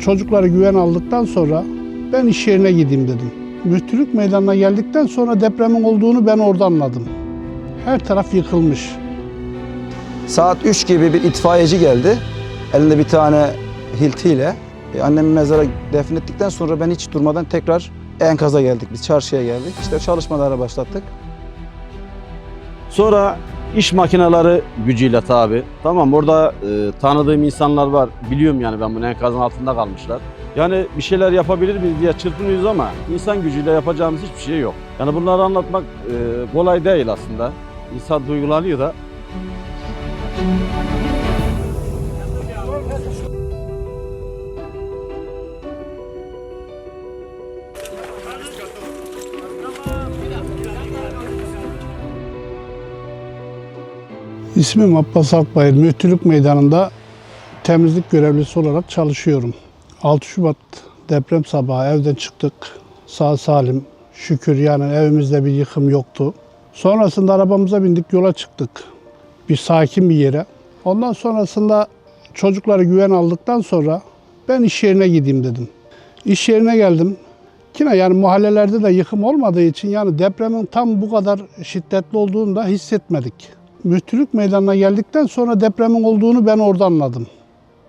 Çocukları güven aldıktan sonra ben iş yerine gideyim dedim. Müftülük meydanına geldikten sonra depremin olduğunu ben orada anladım. Her taraf yıkılmış. Saat 3 gibi bir itfaiyeci geldi. Elinde bir tane hiltiyle. E, annemi mezara defnettikten sonra ben hiç durmadan tekrar enkaza geldik. Biz çarşıya geldik. İşte çalışmalara başlattık. Sonra iş makineleri gücüyle tabi. Tamam orada e, tanıdığım insanlar var. Biliyorum yani ben bunu enkazın altında kalmışlar. Yani bir şeyler yapabilir miyiz diye çırpınıyoruz ama insan gücüyle yapacağımız hiçbir şey yok. Yani bunları anlatmak e, kolay değil aslında. İnsan duygulanıyor da. İsmim Abbas Akbayır. Müftülük meydanında temizlik görevlisi olarak çalışıyorum. 6 Şubat deprem sabahı evden çıktık. Sağ salim şükür yani evimizde bir yıkım yoktu. Sonrasında arabamıza bindik yola çıktık. Bir sakin bir yere. Ondan sonrasında çocukları güven aldıktan sonra ben iş yerine gideyim dedim. İş yerine geldim. Yine yani mahallelerde de yıkım olmadığı için yani depremin tam bu kadar şiddetli olduğunu da hissetmedik. Müftülük meydanına geldikten sonra depremin olduğunu ben orada anladım.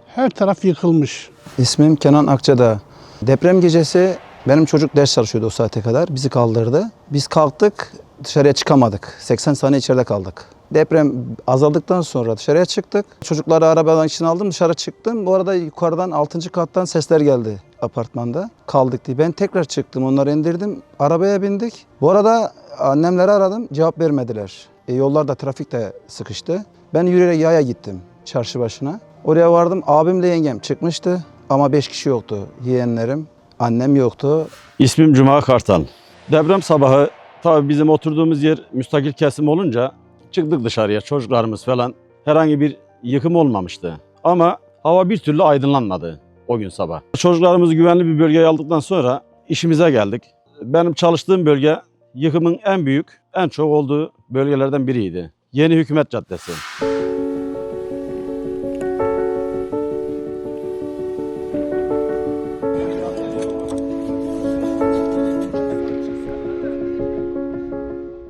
Her taraf yıkılmış. İsmim Kenan Akçadağ. Deprem gecesi benim çocuk ders çalışıyordu o saate kadar. Bizi kaldırdı. Biz kalktık, dışarıya çıkamadık. 80 saniye içeride kaldık. Deprem azaldıktan sonra dışarıya çıktık. Çocukları arabadan içine aldım, dışarı çıktım. Bu arada yukarıdan 6. kattan sesler geldi apartmanda. Kaldık diye. Ben tekrar çıktım, onları indirdim. Arabaya bindik. Bu arada annemleri aradım, cevap vermediler. E, yollarda trafik de sıkıştı. Ben yürüyerek yaya gittim çarşı başına. Oraya vardım. Abimle yengem çıkmıştı ama beş kişi yoktu. Yeğenlerim, annem yoktu. İsmim Cuma Kartal. Deprem sabahı tabii bizim oturduğumuz yer müstakil kesim olunca çıktık dışarıya çocuklarımız falan. Herhangi bir yıkım olmamıştı. Ama hava bir türlü aydınlanmadı o gün sabah. Çocuklarımızı güvenli bir bölgeye aldıktan sonra işimize geldik. Benim çalıştığım bölge yıkımın en büyük, en çok olduğu bölgelerden biriydi. Yeni Hükümet Caddesi.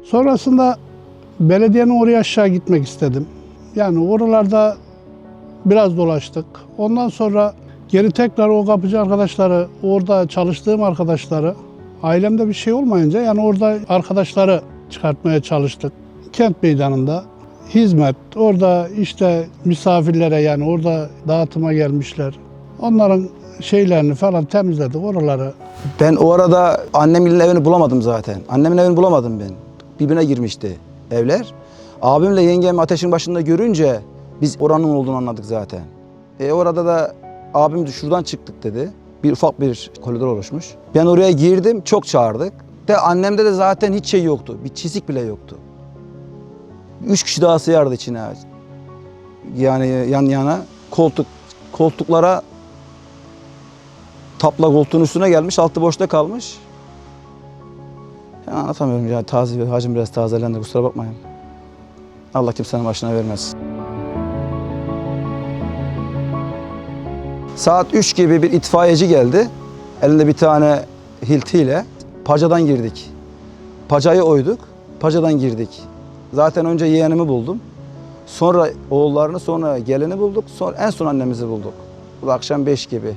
Sonrasında belediyenin oraya aşağı gitmek istedim. Yani oralarda biraz dolaştık. Ondan sonra geri tekrar o kapıcı arkadaşları, orada çalıştığım arkadaşları, ailemde bir şey olmayınca yani orada arkadaşları çıkartmaya çalıştık. Kent meydanında hizmet, orada işte misafirlere yani orada dağıtıma gelmişler. Onların şeylerini falan temizledik oraları. Ben o arada annemin evini bulamadım zaten. Annemin evini bulamadım ben. Birbirine girmişti evler. Abimle yengem ateşin başında görünce biz oranın olduğunu anladık zaten. E orada da abim de şuradan çıktık dedi. Bir ufak bir koridor oluşmuş. Ben oraya girdim, çok çağırdık. De annemde de zaten hiç şey yoktu. Bir çizik bile yoktu. Üç kişi daha sığardı içine. Yani yan yana koltuk koltuklara tapla koltuğun üstüne gelmiş, altı boşta kalmış. Ya anlatamıyorum ya taze hacım biraz tazelendi kusura bakmayın. Allah kimsenin başına vermez. Saat 3 gibi bir itfaiyeci geldi. Elinde bir tane hiltiyle. Pacadan girdik. Pacayı oyduk. Pacadan girdik. Zaten önce yeğenimi buldum. Sonra oğullarını, sonra gelini bulduk. Sonra en son annemizi bulduk. Bu da akşam 5 gibi.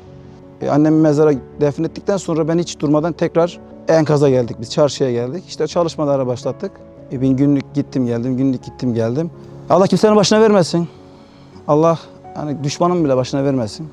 E, annemi mezara defnettikten sonra ben hiç durmadan tekrar enkaza geldik. Biz çarşıya geldik. İşte çalışmalara başlattık. E, ben günlük gittim geldim, günlük gittim geldim. Allah kimsenin başına vermesin. Allah hani düşmanın bile başına vermesin.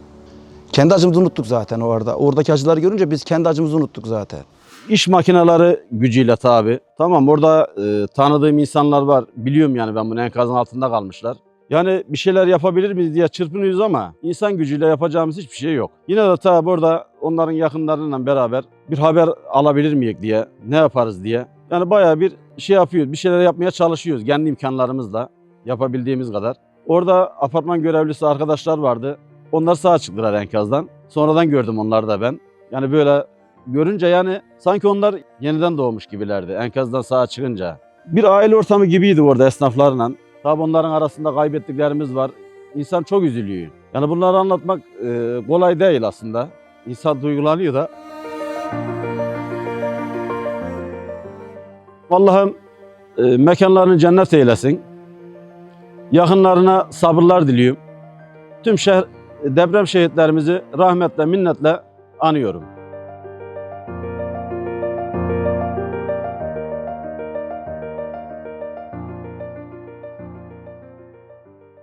Kendi acımızı unuttuk zaten orada. Oradaki acıları görünce biz kendi acımızı unuttuk zaten. İş makineleri gücüyle tabi. Tamam orada e, tanıdığım insanlar var. Biliyorum yani ben bunu enkazın altında kalmışlar. Yani bir şeyler yapabilir miyiz diye çırpınıyoruz ama insan gücüyle yapacağımız hiçbir şey yok. Yine de tabi orada onların yakınlarıyla beraber bir haber alabilir miyiz diye, ne yaparız diye. Yani bayağı bir şey yapıyoruz, bir şeyler yapmaya çalışıyoruz kendi imkanlarımızla yapabildiğimiz kadar. Orada apartman görevlisi arkadaşlar vardı. Onlar sağ çıktılar enkazdan. Sonradan gördüm onları da ben. Yani böyle görünce yani sanki onlar yeniden doğmuş gibilerdi enkazdan sağa çıkınca. Bir aile ortamı gibiydi orada esnaflarla. Tabi onların arasında kaybettiklerimiz var. İnsan çok üzülüyor. Yani bunları anlatmak e, kolay değil aslında. İnsan duygulanıyor da. Allah'ım e, mekanlarını cennet eylesin. Yakınlarına sabırlar diliyorum. Tüm şehir, deprem şehitlerimizi rahmetle, minnetle anıyorum.